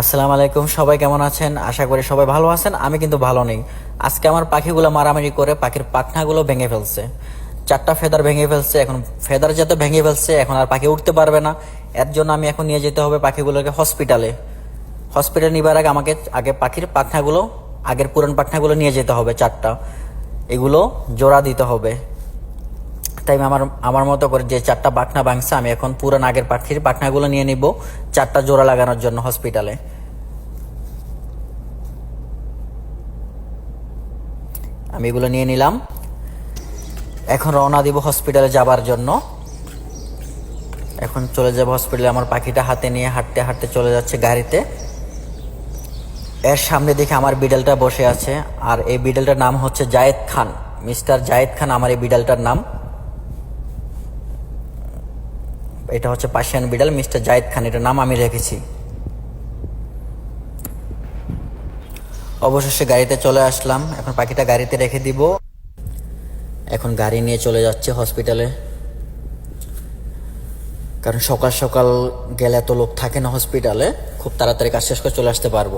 আসসালামু আলাইকুম, সবাই কেমন আছেন? আশা করি সবাই ভালো আছেন, আমি কিন্তু ভালো নেই। আজকে আমার পাখিগুলো মারামারি করে পাখির পাখনাগুলো ভেঙে ফেলছে। চারটা ফেদার ভেঙে ফেলছে, এখন ফেদার যাতে ভেঙে ফেলছে, এখন আর পাখি উঠতে পারবে না। এর জন্য আমি এখন নিয়ে যেতে হবে পাখিগুলোকে হসপিটালে। হসপিটাল নিবার আগে আমাকে আগে পাখির পাখনাগুলো, আগের পুরান পাখনাগুলো নিয়ে যেতে হবে চারটা। এগুলো জোড়া দিতে হবে। তাই আমি আমার আমার মতো করে যে চারটা পাখনা ভাঙছে, আমি এখন পুরান আগের পাখির পাখনাগুলো নিয়ে নিব, চারটা জোড়া লাগানোর জন্য হসপিটালে আমি এগুলো নিয়ে নিলাম। এখন রওনা দিব হসপিটালে যাবার জন্য। এখন চলে যাব হসপিটালে আমার পাখিটা হাতে নিয়ে হাঁটতে হাঁটতে চলে যাচ্ছে গাড়িতে। এর সামনে দেখে আমার বিড়ালটা বসে আছে, আর এই বিড়ালটার নাম হচ্ছে জায়েদ খান। মিস্টার জায়েদ খান, আমার এই বিড়ালটার নাম। এটা হচ্ছে পার্সিয়ান বিড়াল, মিস্টার জায়েদ খান, এটার নাম আমি রেখেছি। অবশেষে গাড়িতে চলে আসলাম। এখন পাখিটা গাড়িতে রেখে দিব। এখন গাড়ি নিয়ে চলে যাচ্ছে হসপিটালে কারণ সকাল সকাল গেলে এত লোক থাকে না হসপিটালে খুব তাড়াতাড়ি কাজ শেষ করে চলে আসতে পারব।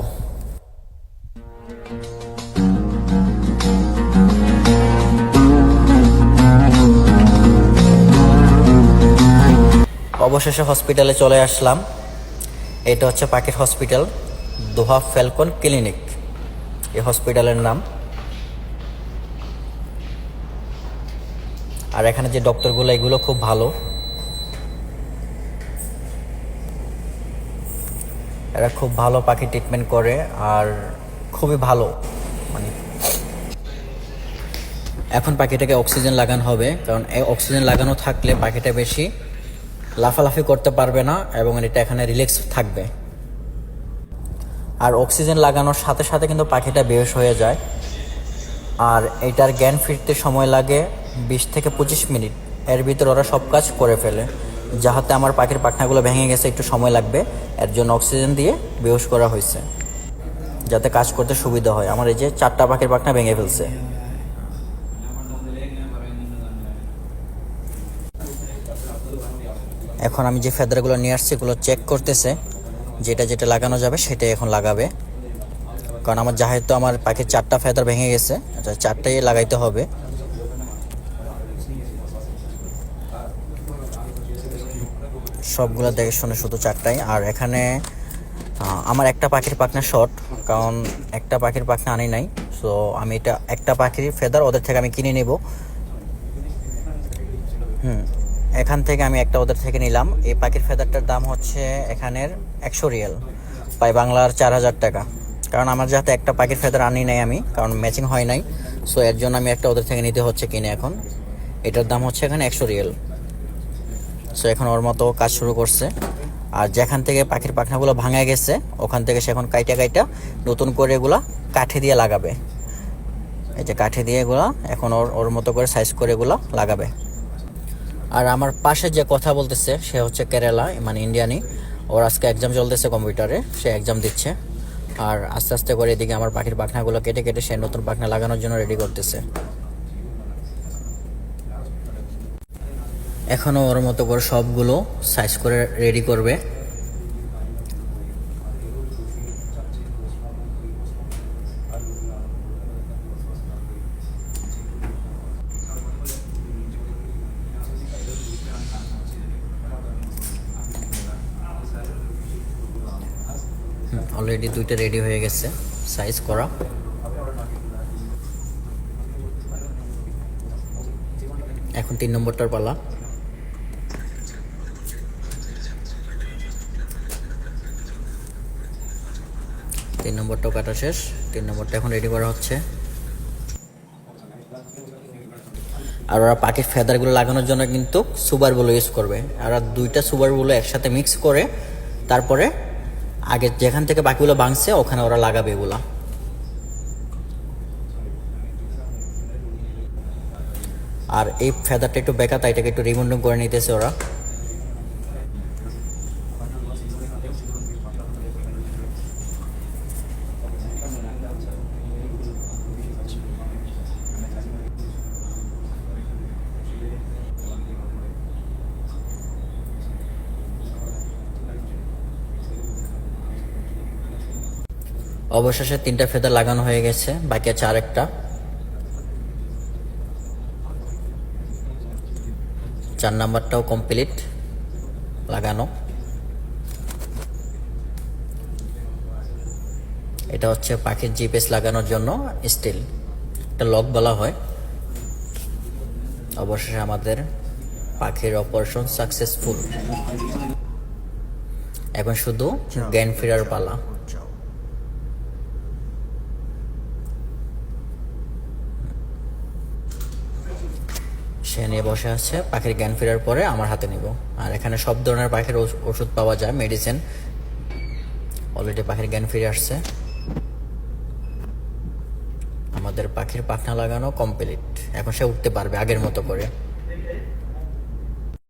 অবশেষে হসপিটালে চলে আসলাম। এটা হচ্ছে পাখির হসপিটাল দোহা ফ্যালকন ক্লিনিক। এই হসপিটালের নাম। আর এখানে যে ডক্টরগুলো, এগুলো খুব ভালো। এরা খুব ভালো পাখি ট্রিটমেন্ট করে আর খুবই ভালো মানে এখন পাখিটাকে অক্সিজেন লাগানো হবে, কারণ এই অক্সিজেন লাগানো থাকলে পাখিটা বেশি লাফালাফি করতে পারবে না এবং এটা এখানে রিল্যাক্স থাকবে। আর অক্সিজেন লাগানোর সাথে সাথে কিন্তু পাখিটা বেহস হয়ে যায়। আর এটার জ্ঞান ফিরতে সময় লাগে বিশ থেকে পঁচিশ মিনিট। এর ভিতরে ওরা সব কাজ করে ফেলে। যাহাতে আমার পাখির পাখনাগুলো ভেঙে গেছে, একটু সময় লাগবে। এর জন্য অক্সিজেন দিয়ে বেহস করা হয়েছে। যাতে কাজ করতে সুবিধা হয়। আমার এই যে চারটা পাখির পাখনা ভেঙে ফেলছে। এখন আমি যে ফেদারগুলো নিয়ে আসছি, এগুলো চেক করতেছে। যেটা যেটা লাগানো যাবে, সেটাই এখন লাগাবে। কারণ আমার যেহেতু আমার পাখির চারটা ফেদার ভেঙে গেছে চারটাই লাগাইতে হবে। সবগুলো দেখে শুনে শুধু চারটাই। আর এখানে আমার একটা পাখির পাখনা শর্ট কারণ একটা পাখির পাখনা আনি নাই। সো আমি এটা একটা পাখির ফেদার ওদের থেকে আমি কিনে নেব। হুম। এখান থেকে আমি একটা ওদের থেকে নিলাম। এই পাখির ফেদারটার দাম হচ্ছে এখানের একশো রিয়াল। প্রায় বাংলার চার হাজার টাকা। কারণ আমার যাতে একটা পাখির ফেদার আনি নাই আমি, কারণ ম্যাচিং হয় নাই। সো এর জন্য আমি একটা ওদের থেকে নিতে হচ্ছে কিনে এখন। এটার দাম হচ্ছে এখানে একশো রিয়াল। সো এখন ওর মতো কাজ শুরু করছে। আর যেখান থেকে পাখির পাখনাগুলো ভাঙা গেছে, ওখান থেকে সে এখন কাইটা কাইটা নতুন করে এগুলা কাঠে দিয়ে লাগাবে। এই যে কাঠে দিয়ে এগুলা এখন ওর ওর মতো করে সাইজ করে এগুলো লাগাবে। আর আমার পাশে যে কথা বলতেছে, সে হচ্ছে কেরালা মানে ইন্ডিয়ানি ওর আজকে এক্সাম চলতেছে কম্পিউটারে সে এক্সাম দিচ্ছে। আর আস্তে আস্তে করে এদিকে আমার পাখির পাখনাগুলো কেটে কেটে সে নতুন পাখনা লাগানোর জন্য রেডি করতেছে। এখনও ওর মতো করে সবগুলো সাইজ করে রেডি করবে। অলরেডি দুইটা রেডি হয়ে গেছে সাইজ করা। এখন তিন নম্বরটার পালা। তিন নম্বরটাও কাটা শেষ, তিন নম্বরটা এখন রেডি করা হচ্ছে। আর ওরা পাখির ফেদারগুলো লাগানোর জন্য কিন্তু সুপার সুবারগুলো ইউজ করবে। আর দুইটা দুইটা সুবারগুলো একসাথে মিক্স করে তারপরে আগে যেখান থেকে বাকিগুলো ভাঙছে, ওখানে ওরা লাগাবে এগুলো। আর এই ফেদারটা একটু বেকা তাই এটাকে একটু রিমুন্ডিং করে নিতেছে ওরা। অবশেষে তিনটা ফেদার লাগানো হয়ে গেছে বাকি আছে আরেকটা। চার নাম্বারটাও কমপ্লিট লাগানো। এটা হচ্ছে পাখির জিপিএস লাগানোর জন্য স্টিল এটা লক বলা হয়। অবশেষে আমাদের পাখির অপারেশন সাকসেসফুল এখন শুধু জ্ঞান ফেরার পালা। সে নিয়ে বসে আছে। পাখির জ্ঞান ফেরার পরে আমার হাতে নিব। আর এখানে সব ধরনের পাখির ওষ- ওষুধ পাওয়া যায় মেডিসিন অলরেডি পাখির জ্ঞান ফিরে আসছে। আমাদের পাখির পাখনা লাগানো কমপ্লিট এখন সে উঠতে পারবে আগের মতো করে।